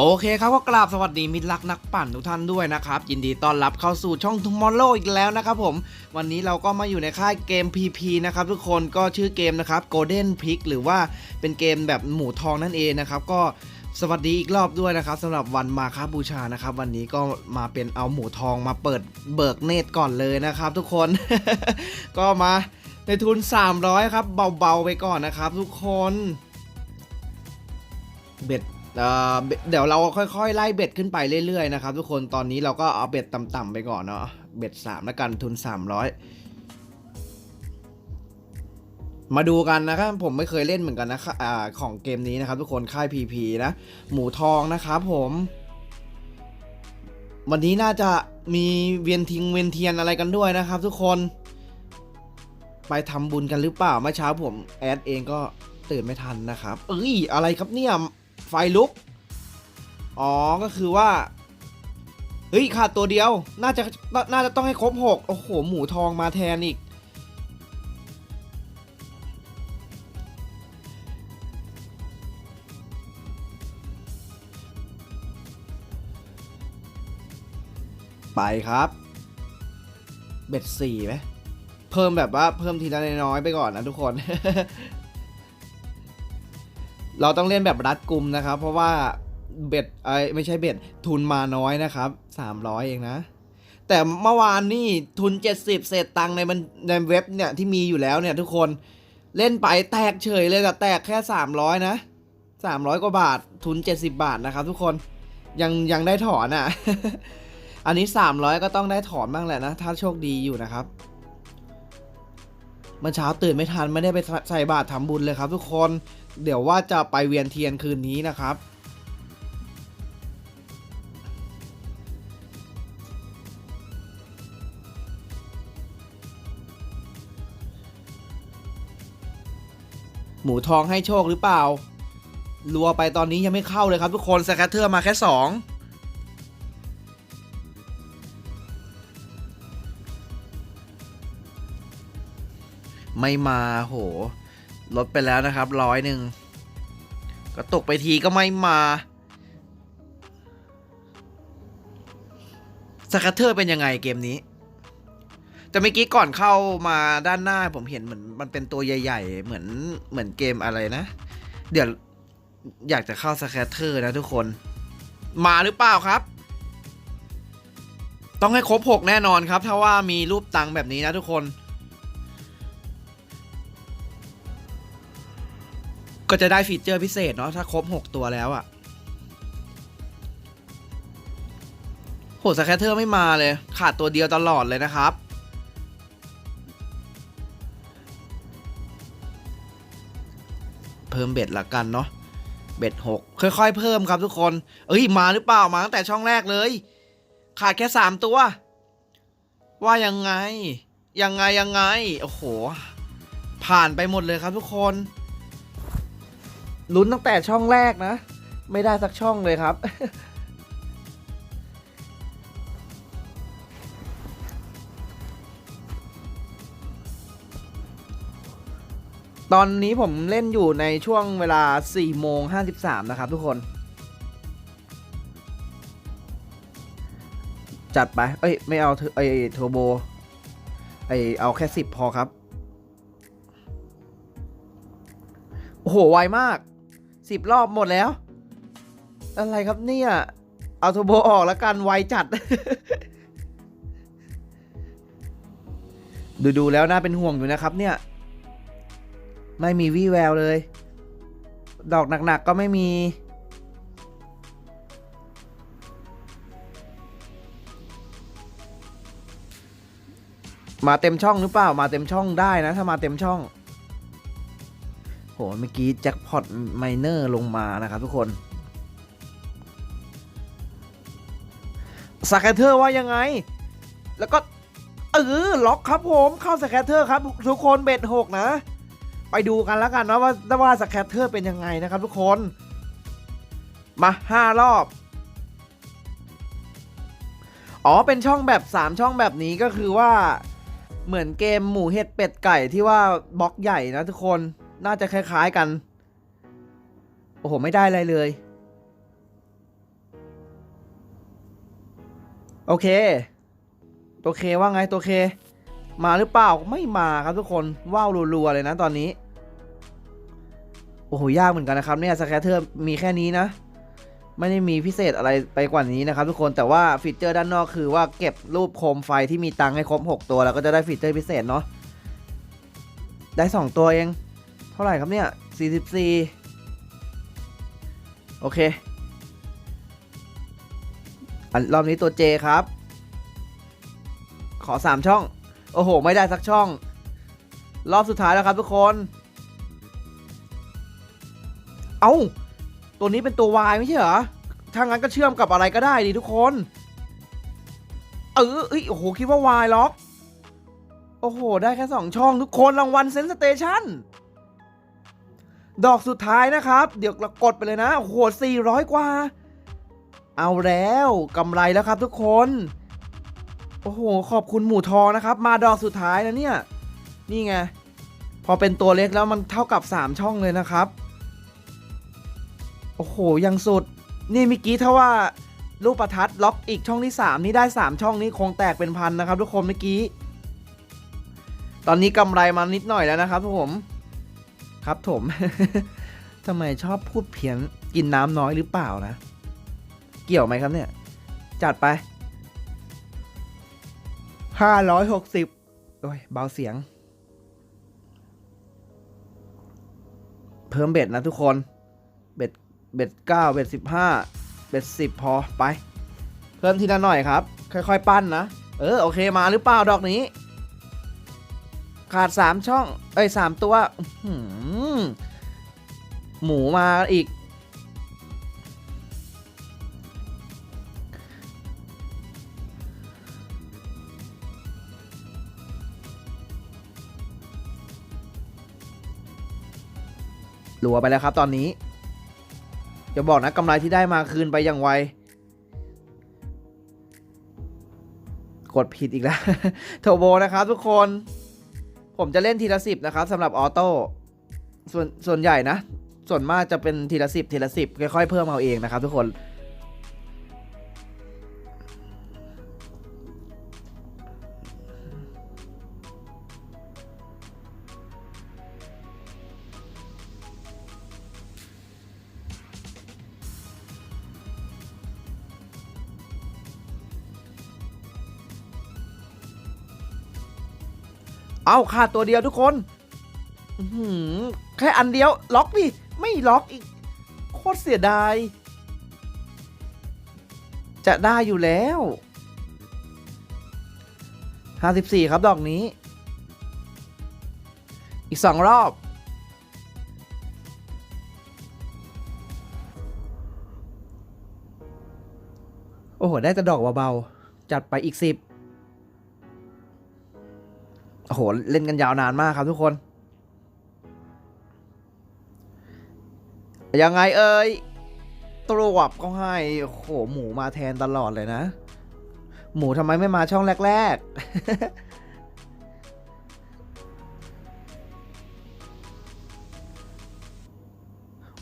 โอเคครับก็กราบสวัสดีมิตรรักนักปั่นทุกท่านด้วยนะครับยินดีต้อนรับเข้าสู่ช่อง Tomorrow อีกแล้วนะครับผมวันนี้เราก็มาอยู่ในค่ายเกม PP นะครับทุกคนก็ชื่อเกมนะครับ Golden Pick หรือว่าเป็นเกมแบบหมูทองนั่นเองนะครับก็สวัสดีอีกรอบด้วยนะครับสำหรับวันมาคาบูชานะครับ วันนี้ก็มาเป็นเอาหมูทองมาเปิดเบิกเนตรก่อนเลยนะครับทุกคน ก็มาในทุน 300 ครับเบาๆไปก่อนนะครับทุกคนเบ็ด เดี๋ยวเราค่อยๆ ไล่เบ็ดขึ้นไปเรื่อยๆนะครับทุกคนตอนนี้เราก็เอาเบ็ดต่ำๆไปก่อนเนาะเบ็ด3แล้วกันทุน 300 มาดูกันนะครับผมไม่เคยเล่นเหมือนกันนะอ่าของเกมนี้นะครับ ทุกคนค่าย PP นะหมูทองนะครับผมวันนี้น่าจะมีเวียนทิงเวียนเทียนอะไรกันด้วยนะครับ ทุกคน ไปทำบุญกันหรือเปล่าเมื่อเช้าผมแอดเองก็ตื่นไม่ทันนะครับ เอ้ยอะไรครับเนี่ย ไฟลุก อ๋อ ก็คือว่า เฮ้ย ขาดตัวเดียว น่าจะ น่าจะต้องให้ครบหกโอ้โห หมูทองมาแทนอีก ไปครับ เบ็ดสี่ไหมเพิ่มแบบว่าเพิ่มทีละน้อยๆไปก่อนนะทุกคน เราต้องเล่นแบบรัดกุมนะครับ เพราะว่าเบ็ดไอยไม่ใช่เบ็ดทุนมาน้อยนะครับ300 เองนะ แต่เมื่อวานนี่ทุน 70 เศษตังในมันในเว็บเนี่ยที่มีอยู่แล้วเนี่ยทุกคนเล่นไปแตกเฉยเลยแต่แตกแค่ 300 นะ 300 กว่าบาททุน 70 บาทนะครับ ทุกคนยังยังได้ถอนอะ่ะ อันนี้ 300 ก็ต้องได้ถอนบ้างแหละนะ ถ้าโชคดีอยู่นะครับเมื่อเช้าตื่นไม่ทันไม่ได้ไปใส่บาตรทำบุญเลยครับ ทุกคน เดี๋ยวว่าจะไปเวียนเทียนคืนนี้นะครับ หมูทองให้โชคหรือเปล่า รัวไปตอนนี้ยังไม่เข้าเลยครับทุกคนสแคตเทอร์มาแค่สองไม่มาโห ลดไปแล้วนะครับร้อยหนึ่งก็ตกไปทีก็ไม่มาสแคตเทอร์เป็นยังไงเกมนี้ แต่เมื่อกี้ก่อนเข้ามาด้านหน้าผมเห็นเหมือนมันเป็นตัวใหญ่ ๆ เหมือนเหมือนเกมอะไรนะ เดี๋ยวอยากจะเข้าสแคตเทอร์นะทุกคน มาหรือเปล่าครับ ต้องให้ครบ 6 แน่นอนครับ ถ้าว่ามีรูปตังแบบนี้นะทุกคน ก็จะได้ฟีเจอร์พิเศษเนาะถ้าครบ 6 ตัวแล้วอะ่ะโหสแคตเทอร์ไม่มาเลย ขาดตัวเดียวตลอดเลยนะครับ เพิ่มเบ็ดละกันเนาะเบ็ดหกค่อยๆ เพิ่มครับทุกคน เอ้ย มาหรือเปล่า มาตั้งแต่ช่องแรกเลย ขาดแค่สามตัว ว่ายังไง ยังไงยังไง โอ้โห ผ่านไปหมดเลยครับทุกคน ลุ้นตั้งแต่ช่องแรกนะ ไม่ได้สักช่องเลยครับ ตอนนี้ผมเล่นอยู่ในช่วงเวลา4โมง53 นะครับทุกคน จัดไป เอ้ย ไม่เอาเอร์ไอเทอร์โบ ไอเอาแค่ 10 พอครับ โอ้โห ไวมาก 10รอบหมดแล้ว อะไรครับเนี่ย เอาทอร์โบออกแล้วกันไวจัด ดูดูๆแล้วน่าเป็นห่วงอยู่นะครับเนี่ย ไม่มีวี่แววเลย ดอกหนักๆก็ไม่มีมาเต็มช่องหรือเปล่ามาเต็มช่องได้นะ ถ้ามาเต็มช่อง หเมื่อกี้แจ็คพอตไมเนอร์ลงมานะครับทุกคนสแคเทอร์ว่ายังไง แล้วก็เออล็อกครับผมเข้าสแคเทอร์ครับ ทุกคนเบ็ดหกนะ ไปดูกันแล้วกันนะว่าว่าสแคเตอร์เป็นยังไงนะครับทุกคน มาห้ารอบ อ๋อเป็นช่องแบบ 3 ช่องแบบนี้ก็คือว่าเหมือนเกมหมูเห็ดเป็ดไก่ที่ว่าบล็อกใหญ่นะทุกคน น่าจะคล้ายๆกัน โอ้โห ไม่ได้อะไรเลย โอเค ตัวเคว่าไงตัวเค มาหรือเปล่าไม่มาครับทุกคนว้าวรัวๆเลยนะตอนนี้ โอ้โห ยากเหมือนกันนะครับเนี่ยสแคตเตอร์มีแค่นี้นะ ไม่ได้มีพิเศษอะไรไปกว่านี้นะครับทุกคนแต่ว่าฟีเจอร์ด้านนอกคือว่าเก็บรูปโคมไฟที่มีตังให้ครบ 6 ตัว แล้วก็จะได้ฟีเจอร์พิเศษเนาะได้ 2 ตัวเอง ท่าไหร่ครับเนี่ย 44 โอเค อันรอบนี้ตัว J ครับ ขอ 3 ช่อง โอ้โห ไม่ได้สักช่อง รอบสุดท้ายแล้วครับทุกคน เอ้า ตัวนี้เป็นตัว Y ไม่ใช่เหรอ ถ้างั้นก็เชื่อมกับอะไรก็ได้ดิทุกคน เออเอ้ยโอ้โห คิดว่า Y ล็อก โอ้โห ได้แค่ 2 ช่องทุกคนรางวัลเซนสเตชัน ดอกสุดท้ายนะครับ เดี๋ยวเรากดไปเลยนะโอ้โห400 กว่า เอาแล้วกำไรแล้วครับทุกคน โอ้โห ขอบคุณหมูทองนะครับ มาดอกสุดท้ายนะเนี่ย นี่ไง พอเป็นตัวเล็กแล้วมันเท่ากับ 3 ช่องเลยนะครับ โอ้โห ยังสุด นี่เมื่อกี้ถ้าว่าลูกประทัดล็อกอีกช่องที่ 3 นี่ได้ 3 ช่องนี้คงแตกเป็นพันนะครับ ทุกคนเมื่อกี้ ตอนนี้กำไรมานิดหน่อยแล้วนะครับผม ครับผมทำไมชอบพูดเพี้ยนกินน้ำน้อยหรือเปล่านะ เกี่ยวไหมครับเนี่ย จัดไป560โอ้ยเบาเสียง เพิ่มเบ็ดนะทุกคน เบ็ดเบ็ดเก้าเบ็ดสิบห้าเบ็ดสิบพอไป เพิ่มทีละหน่อยครับ ค่อยๆ ปั้นนะ เออ โอเคมาหรือเปล่าดอกนี้ ขาดสามช่อง เอ้ยสามตัวอื้อหือหมูมาอีก หลัวไปแล้วครับตอนนี้อย่าบอกนะกำไรที่ได้มาคืนไปอย่างไว กดผิดอีกแล้ว โทโบนะครับทุกคน ผมจะเล่นทีละสิบนะครับสำหรับออโต้ส่วนส่วนใหญ่นะ ส่วนมากจะเป็นทีละสิบทีละสิบค่อยๆเพิ่มเอาเองนะครับทุกคน เอาขาดตัวเดียวทุกคนหืแค่อันเดียวล็อกดิไม่ล็อกอีก โคตรเสียดาย จะได้อยู่แล้ว 54 ครับดอกนี้ อีกสองรอบ โอ้โห ได้แต่ดอกเบาๆ จัดไปอีกสิบ โหเล่นกันยาวนานมากครับทุกคน ยังไงเอ่ยตรวบก็ให้โอ้โหหมูมาแทนตลอดเลยนะ หมูทำไมไม่มาช่องแรก ๆ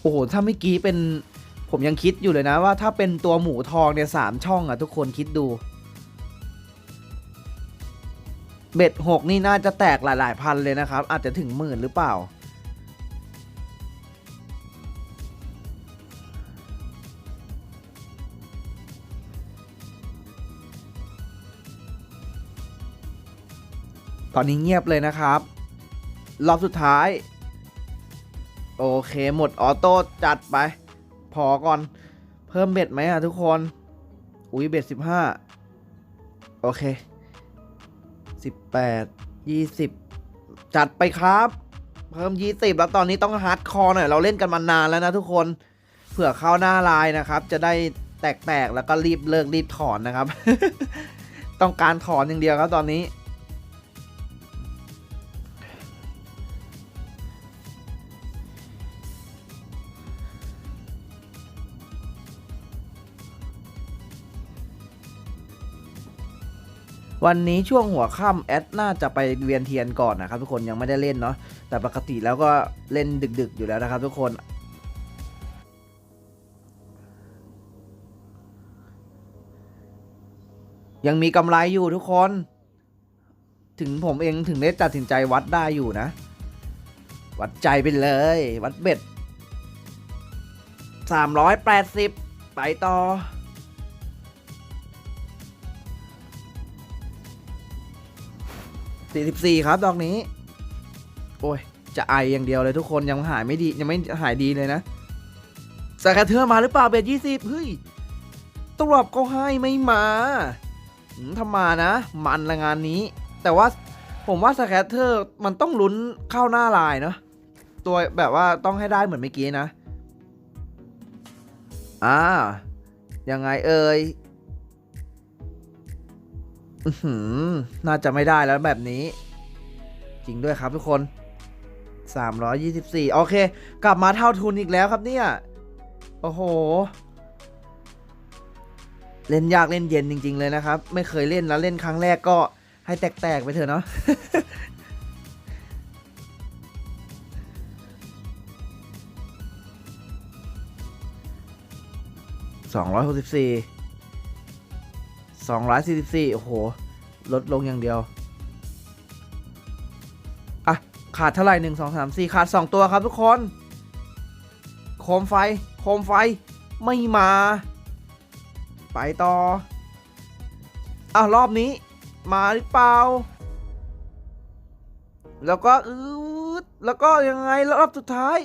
โอ้โห ถ้าเมื่อกี้เป็นผมยังคิดอยู่เลยนะว่าถ้าเป็นตัวหมูทองเนี่ยสามช่องอะทุกคนคิดดู เบ็ดหกนี่น่าจะแตกหลาย ๆ พันเลยนะครับ อาจจะถึงหมื่นหรือเปล่า ตอนนี้เงียบเลยนะครับ รอบสุดท้าย โอเคหมดออโต้จัดไป พอก่อน เพิ่มเบ็ดไหมอะทุกคน อุ้ยเบ็ดสิบห้าโอเค สิบแปดยี่สิบจัดไปครับ เพิ่มยี่สิบแล้วตอนนี้ต้องฮาร์ดคอร์หน่อยเราเล่นกันมานานแล้วนะทุกคนเผื่อเข้าหน้าไลน์นะครับ จะได้แตกๆแล้วก็รีบเลิกรีบถอนนะครับ ต้องการถอนอย่างเดียวครับตอนนี้ วันนี้ช่วงหัวค่ำแอดน่าจะไปเวียนเทียนก่อนนะครับทุกคนยังไม่ได้เล่นเนาะแต่ปกติแล้วก็เล่นดึกๆอยู่แล้วนะครับทุกคนยังมีกำไรอยู่ทุกคน ถึงผมเองถึงได้ตัดสินใจวัดได้อยู่นะ วัดใจไปเลย วัดเบ็ด 380 ไปต่อ 44 ครับดอกนี้ โอ้ย จะไออย่างเดียวเลยทุกคนยังหายไม่ดียังไม่หายดีเลยนะสกาเทอร์มาหรือเปล่าเบ็ด20เฮ้ยตรวบก็ให้ไม่มาอืมามานะ มันละงานนี้ แต่ว่าผมว่าสแคตเตอร์มันต้องลุ้นเข้าหน้าลายเนาะตัวแบบว่าต้องให้ได้เหมือนเมื่อกี้นะ อ่า ยังไงเอ่ย น่าจะไม่ได้แล้วแบบนี้ จริงด้วยครับทุกคน 324 โอเค กลับมาเท่าทุนอีกแล้วครับเนี่ย โอ้โห เล่นยากเล่นเย็นจริง ๆ เลยนะครับ ไม่เคยเล่นแล้วเล่นครั้งแรกก็ให้แตก ๆ ไปเถอะเนาะสองร้อยหกสิบสี่ สองร้อยสี่สิบสี่โอ้โห ลดลงอย่างเดียว อะ ขาดเท่าไหร่หนึ่งสองสามสี่ขาดสองตัวครับทุกคน โคมไฟ โคมไฟ ไม่มา ไปต่อ อะ รอบนี้ มาหรือเปล่า แล้วก็อืดแล้วก็ยังไง รอบสุดท้าย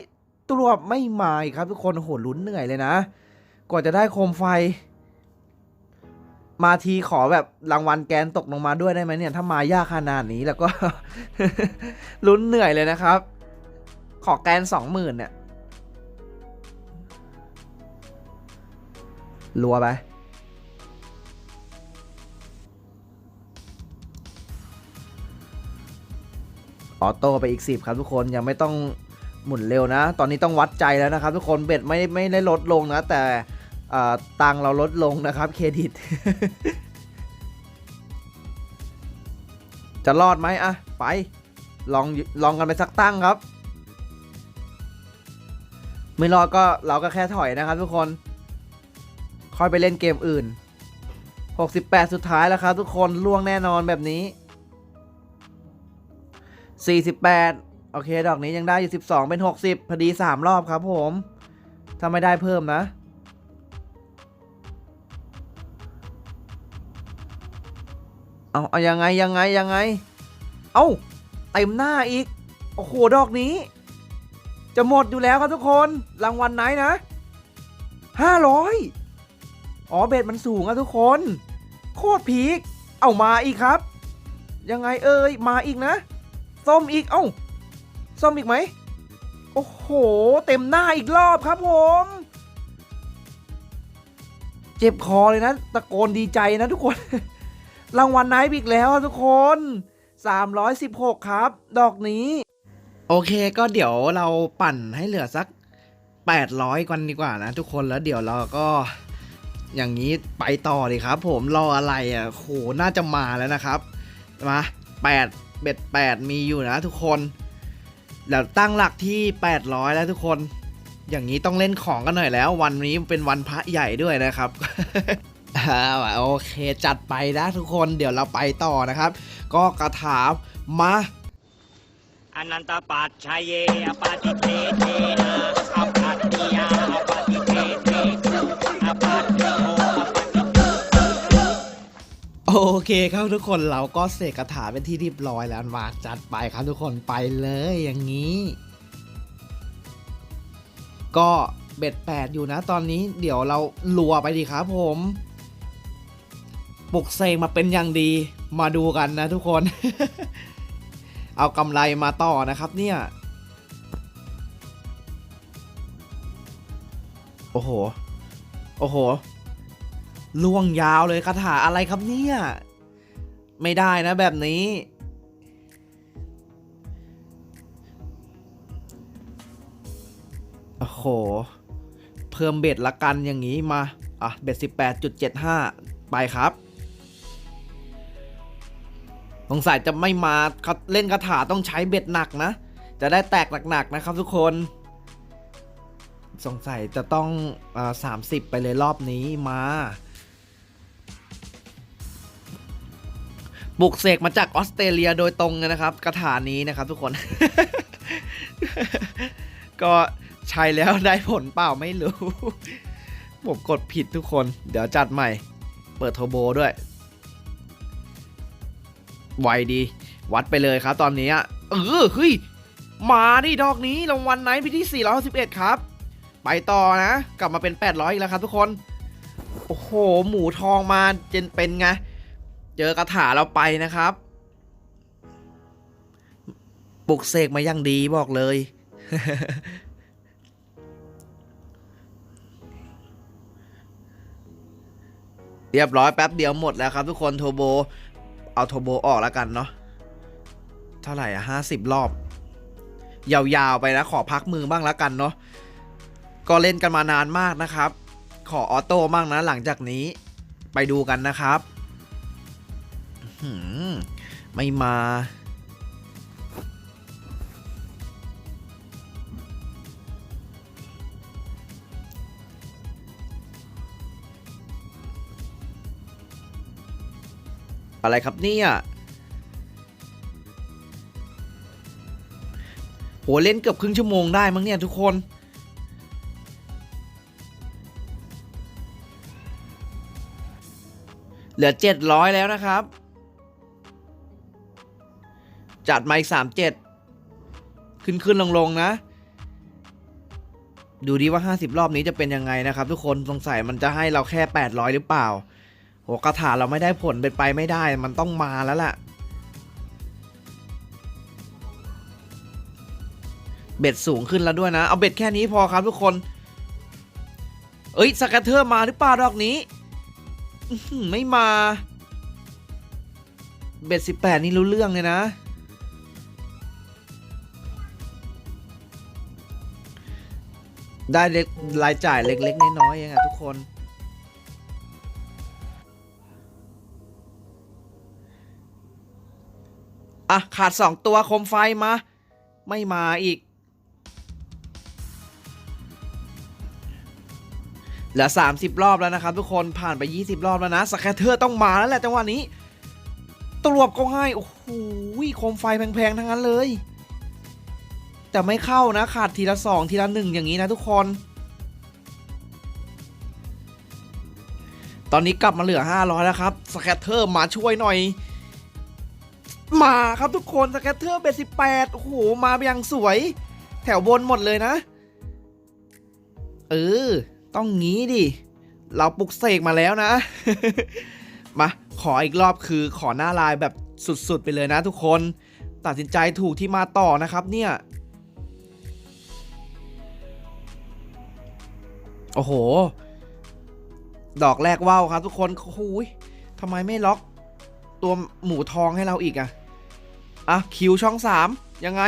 ตรวจไม่มาอีกครับทุกคนโอ้โหลุ้นเหนื่อยเลยนะ กว่าจะได้โคมไฟ มาทีขอแบบรางวัลแกนตกลงมาด้วยได้ไหมเนี่ย ถ้ามายากขนาดนี้แล้วก็ ลุ้นเหนื่อยเลยนะครับ ขอแกนสองหมื่นเนี่ยรัวไปออโต้ไปอีก 10 ครับทุกคนยังไม่ต้องหมุนเร็วนะ ตอนนี้ต้องวัดใจแล้วนะครับทุกคนเบ็ดไม่ไม่ได้ลดลงนะ แต่ ตังเราลดลงนะครับเครดิต จะรอดไหมอะไป ลองลองกันไปสักตั้งครับ ไม่รอดก็เราก็แค่ถอยนะครับทุกคน ค่อยไปเล่นเกมอื่น 68 สุดท้ายแล้วครับทุกคนล่วงแน่นอนแบบนี้ 48 โอเค ดอกนี้ยังได้อยู่ 12 เป็น 60 พอดี 3 รอบครับผม ถ้าไม่ได้เพิ่มนะ เอาเอายังไงยังไงยังไง เอาเต็มหน้าอีก โอ้โห ดอกนี้ จะหมดอยู่แล้วครับทุกคน รางวัลไหนนะ500อ๋อ เบ็ดมันสูงอะทุกคน โคตรพีคเอามาอีกครับ ยังไงเอ่ย มาอีกนะ ส้มอีก เอ้า ส้มอีกไหม โอ้โห เต็มหน้าอีกรอบครับผม เจ็บคอเลยนะ ตะโกนดีใจนะทุกคน รางวัลไนท์อีกแล้วทุกคน 316 ครับ ดอกนี้ โอเคก็เดี๋ยวเราปั่นให้เหลือสัก 800กันดีกว่านะทุกคนแล้วเดี๋ยวเราก็อย่างนี้ไปต่อเลยครับ ผมรออะไรอะโหน่าจะมาแล้วนะครับมา8เบ็ด8มีอยู่นะทุกคนเดี๋ยวตั้งหลักที่ 800 แล้วทุกคน อย่างนี้ต้องเล่นของกันหน่อยแล้ว วันนี้เป็นวันพระใหญ่ด้วยนะครับ อ่าโอเคจัดไปนะทุกคนเดี๋ยวเราไปต่อนะครับ ก็กระถามมาอนันตปัจชัยเยอปาติเตเตนะอปัตติยาอปาติเตเตปัตติโอปัตติโตโอเคครับทุกคนเราก็เสกคาถาเป็นที่เรียบร้อยแล้วมาจัดไปครับทุกคนไปเลยอย่างนี้ ก็เบ็ดแปดอยู่นะตอนนี้เดี๋ยวเราลัวไปดีครับผม ปลุกเสกมาเป็นอย่างดี มาดูกันนะทุกคน เอากำไรมาต่อนะครับเนี่ย โอ้โห โอ้โห ล่วงยาวเลยคาถาอะไรครับเนี่ย ไม่ได้นะแบบนี้ โอ้โห เพิ่มเบ็ดละกันอย่างนี้มา อะ เบ็ด18.75 ไปครับ สงสัยจะไม่มาเขาเล่นคาถาต้องใช้เบ็ดหนักนะ จะได้แตกหนักๆนะครับทุกคน สงสัยจะต้องสามสิบไปเลยรอบนี้มาบุกเสกมาจากออสเตรเลียโดยตรงเลยนะครับคาถานี้นะครับทุกคน ก็ใช้แล้วได้ผลเปล่าไม่รู้ ผมกดผิดทุกคน เดี๋ยวจัดใหม่ เปิดโทโบด้วย ไวดี วัดไปเลยครับ ตอนนี้อะเออเฮ้ยมาดิดอกนี้รางวัลไหนไปที่ 411 ครับ ไปต่อนะ กลับมาเป็น 800 อีกแล้วครับทุกคน โอ้โห หมูทองมาเจนเป็นไง เจอกระถาเราไปนะครับปลุกเสกมาอย่างดีบอกเลย เรียบร้อยแป๊บเดียวหมดแล้วครับทุกคนโทโบ เอาโทโบออกแล้วกันเนาะเท่าไหร่อะห้าสิบรอบ ยาวๆไปนะขอพักมือบ้างแล้วกันเนาะก็เล่นกันมานานมากนะครับ ขอออโต้บ้างนะหลังจากนี้ไปดูกันนะครับหือไม่มา อะไรครับเนี่ยโหเล่นเกือบครึ่งชั่วโมงได้มั้งเนี่ยทุกคน เหลือ 700 แล้วนะครับ จัดมาอีก37 ขึ้นขึ้นลงลงๆนะ ดูดีว่า 50 รอบนี้จะเป็นยังไงนะครับ ทุกคนสงสัยมันจะให้เราแค่ 800 หรือเปล่า โหกระถาเราไม่ได้ผลเป็นไปไม่ได้มันต้องมาแล้วล่ะ เบ็ดสูงขึ้นแล้วด้วยนะ เอาเบ็ดแค่นี้พอครับทุกคน เอ้ยสกัตเทอร์มาหรือเปล่าดอกนี้ ไม่มา เบ็ดสิบแปดนี่รู้เรื่องเลยนะได้เล็กรายจ่ายเล็กๆน้อยๆเองอะทุกคน อะ ขาด2ตัวโคมไฟมา ไม่มาอีก เหลือ 30 รอบแล้วนะครับทุกคนผ่านไป 20 รอบแล้วนะสแคเตอร์ต้องมาแล้วแหละจังหวะนี้ตรวบก็ให้ โอ้โหโคมไฟแพงๆ ทั้งนั้นเลย แต่ไม่เข้านะ ขาดทีละ2ทีละ1อย่างนี้นะทุกคน ตอนนี้กลับมาเหลือ 500 แล้วครับ สแคตเตอร์มาช่วยหน่อย มาครับทุกคนสแกตเตอร์เบสิบแปดโอ้โหมาอย่างสวย แถวบนหมดเลยนะ เออ ต้องงี้ดิ เราปลุกเสกมาแล้วนะ มา ขออีกรอบคือขอหน้าลายแบบสุดๆไปเลยนะทุกคน ตัดสินใจถูกที่มาต่อนะครับเนี่ย โอ้โห ดอกแรกว่าวครับทุกคนโอ้ยทำไมไม่ล็อกตัวหมูทองให้เราอีกอะ อะคิวช่องสามยังไง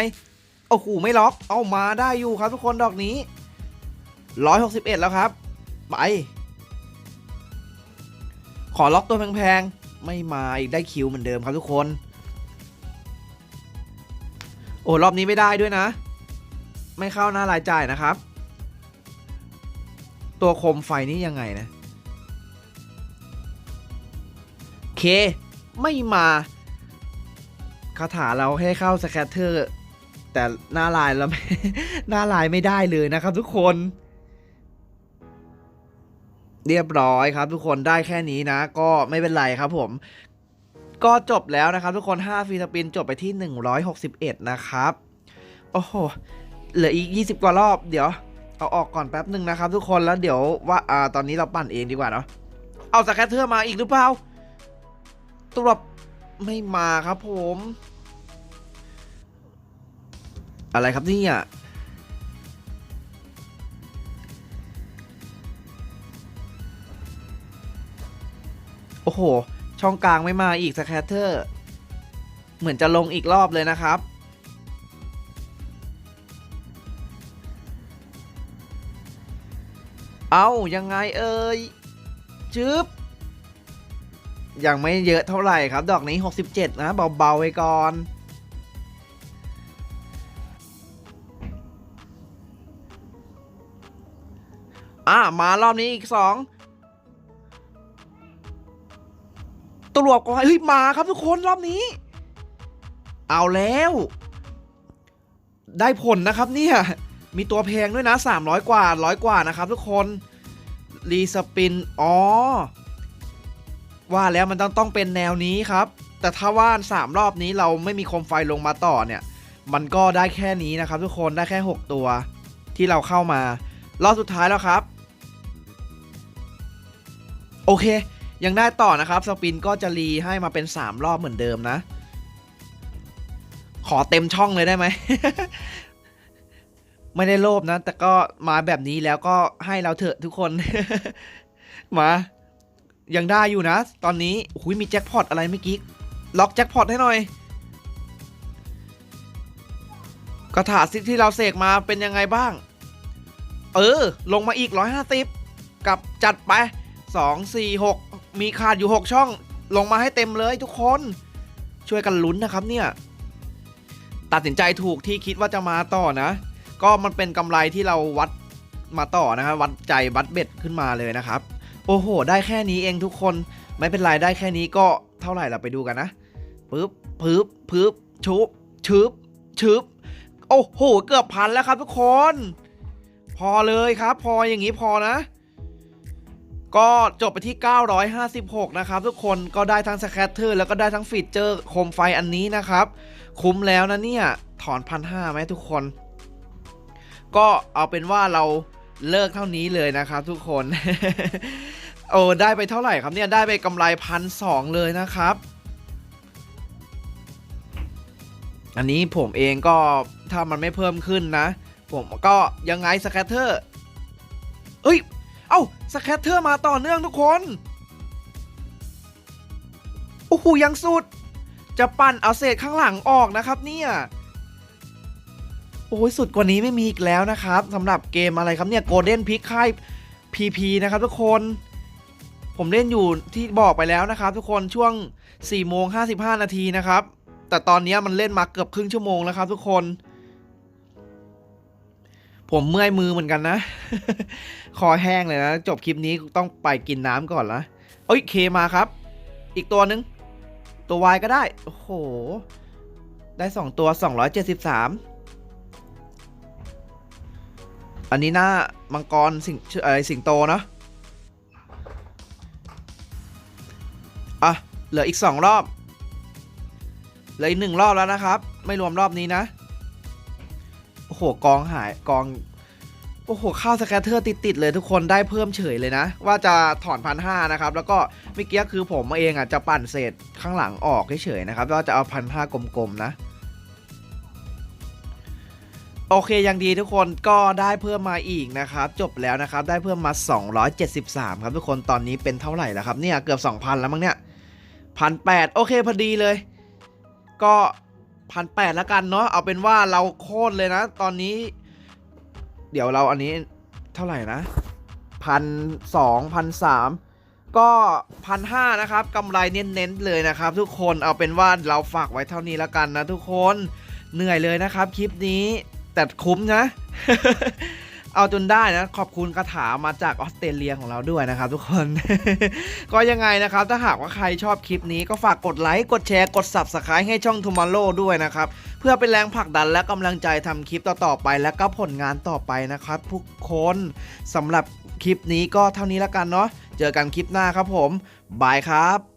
โอ้โหไม่ล็อกเอามาได้อยู่ครับทุกคนดอกนี้ร้อยหกสิบเอ็ดแล้วครับ ไป ขอล็อกตัวแพงๆ ไม่มาอีกได้คิวเหมือนเดิมครับทุกคน โอ้รอบนี้ไม่ได้ด้วยนะ ไม่เข้าหน้ารายจ่ายนะครับ ตัวโคมไฟนี่ยังไงนะเค ไม่มา คาถาเราให้เข้าสแคตเตอร์ แต่หน้าลายเราหน้าลายไม่ได้เลยนะครับทุกคน เรียบร้อยครับทุกคนได้แค่นี้นะ ก็ไม่เป็นไรครับผมก็จบแล้วนะครับทุกคน 5 ฟรีสปินจบไปที่ 161 นะครับ โอ้โห เหลืออีก 20 กว่ารอบ เดี๋ยว เอาออกก่อนแป๊บหนึ่งนะครับทุกคนแล้วเดี๋ยวว่าอ่าตอนนี้เราปั่นเองดีกว่าเนาะ เอาสแคตเตอร์มาอีกหรือเปล่าตัวแบบ ไม่มาครับผม อะไรครับนี่ยโอ้โห ช่องกลางไม่มาอีกสแคตเตอร์ เหมือนจะลงอีกรอบเลยนะครับ เอายังไงเอ่ยจึ๊บ ยังไม่เยอะเท่าไหร่ครับ ดอกนี้ 67 นะ เบาๆไว้ก่อนอะมารอบนี้อีกสองตรวจก่อนเฮ้ย มาครับทุกคนรอบนี้ เอาแล้ว ได้ผลนะครับเนี่ย มีตัวแพงด้วยนะ 300 กว่า 100 กว่านะครับทุกคน รีสปิน อ๋อ ว่าแล้วมันต้องต้องเป็นแนวนี้ครับ แต่ถ้าว่าสามรอบนี้เราไม่มีโคมไฟลงมาต่อเนี่ย มันก็ได้แค่นี้นะครับ ทุกคนได้แค่ 6 ตัวที่เราเข้ามารอบสุดท้ายแล้วครับ โอเค ยังได้ต่อนะครับ สปินก็จะรีให้มาเป็น 3 รอบเหมือนเดิมนะ ขอเต็มช่องเลยได้ไหม ไม่ได้โลภนะ แต่ก็มาแบบนี้แล้วก็ให้เราเถอะทุกคน มา ยังได้อยู่นะ ตอนนี้หุยมีแจ็คพอตอะไรเมื่อกี้ ล็อกแจ็คพอตให้หน่อยกระถาซิที่เราเสกมาเป็นยังไงบ้าง เออ ลงมาอีก 150 กับจัดไป 2 4 6 มีขาดอยู่ 6 ช่อง ลงมาให้เต็มเลยทุกคน ช่วยกันลุ้นนะครับเนี่ย ตัดสินใจถูกที่คิดว่าจะมาต่อนะ ก็มันเป็นกำไรที่เราวัดมาต่อนะครับวัดใจวัดเบ็ดขึ้นมาเลยนะครับ โอ้โห ได้แค่นี้เองทุกคน ไม่เป็นไรได้แค่นี้ก็เท่าไหร่เราไปดูกันนะปึ๊บปึ๊บปึ๊บชุบชึบชึบโอ้โห เกือบพันแล้วครับทุกคน พอเลยครับ พออย่างนี้พอนะ ก็จบไปที่ 956 นะครับ ทุกคนก็ได้ทั้งสแคตเตอร์แล้วก็ได้ทั้งฟีเจอร์โคมไฟอันนี้นะครับ คุ้มแล้วนะเนี่ย ถอนพันห้าไหมทุกคน ก็เอาเป็นว่าเรา เลิกเท่านี้เลยนะครับทุกคน โอ้ได้ไปเท่าไหร่ครับเนี่ยได้ไปกำไรพันสองเลยนะครับ อันนี้ผมเองก็ถ้ามันไม่เพิ่มขึ้นนะ ผมก็ยังไงสแคตเตอร์เอ้ย เอ้าสแคตเตอร์มาต่อเนื่องทุกคน โอ้โหยังสุด จะปั่นเอาเศษข้างหลังออกนะครับเนี่ย อ้ยสุดกว่านี้ไม่มีอีกแล้วนะครับสำหรับเกมอะไรครับเนี่ย Golden Pick ค่าย PP นะครับทุกคน ผมเล่นอยู่ที่บอกไปแล้วนะครับ ทุกคนช่วง4โมง55 นาทีนะครับ แต่ตอนนี้มันเล่นมาเกือบครึ่งชั่วโมงแล้วครับ ทุกคน ผมเมื่อยมือเหมือนกันนะ คอแห้งเลยนะ จบคลิปนี้ต้องไปกินน้ำก่อนละเอ้ยเคมาครับ อีกตัวหนึ่งตัววายก็ได้ โอ้โห ได้ 2 ตัว 273 อันนี้หน้ามังกรสิงชื่ออะไรสิงโตเนาะอะเหลืออีก2รอบเหลืออีกหนึ่งรอบแล้วนะครับ ไม่รวมรอบนี้นะโอ้โหกองหายกองโอ้โหเข้าสแกตเตอร์ติดๆเลยทุกคนได้เพิ่มเฉยเลยนะ ว่าจะถอนพันห้านะครับ แล้วก็เมื่อกี้คือผมเองอะจะปั่นเศษข้างหลังออกเฉยๆนะครับแล้วจะเอาพันห้ากลมๆนะ โอเคยังดีทุกคนก็ได้เพิ่มมาอีกนะครับ จบแล้วนะครับ ได้เพิ่มมา 273 ครับทุกคนตอนนี้เป็นเท่าไหร่แล้วครับเนี่ยเกือบ 2,000 แล้วมั้งเนี่ยพันแโอเคพอดีเลย ก็พันแแล้วกันเนาะเอาเป็นว่าเราโค่นเลยนะ ตอนนี้ เดี๋ยวเราอันนี้เท่าไหร่นะพันสองพันสามก็พันห้านะครับกำไรเน้นๆเลยนะครับ ทุกคนเอาเป็นว่าเราฝากไว้เท่านี้แล้วกันนะทุกคนเหนื่อยเลยนะครับคลิปนี้ แต่คุ้มนะ เอาจนได้นะ ขอบคุณคาถามาจากออสเตรเลียของเราด้วยนะครับทุกคน ก็ยังไงนะครับ ถ้าหากว่าใครชอบคลิปนี้ก็ฝากกดไลค์กดแชร์กด Subscribe ให้ช่อง Tomorrow ด้วยนะครับ เพื่อเป็นแรงผลักดันและกำลังใจทำคลิปต่อๆไป และก็ผลงานต่อไปนะครับ ทุกคนสำหรับคลิปนี้ก็เท่านี้แล้วกันเนาะเจอกันคลิปหน้าครับผมบายครับ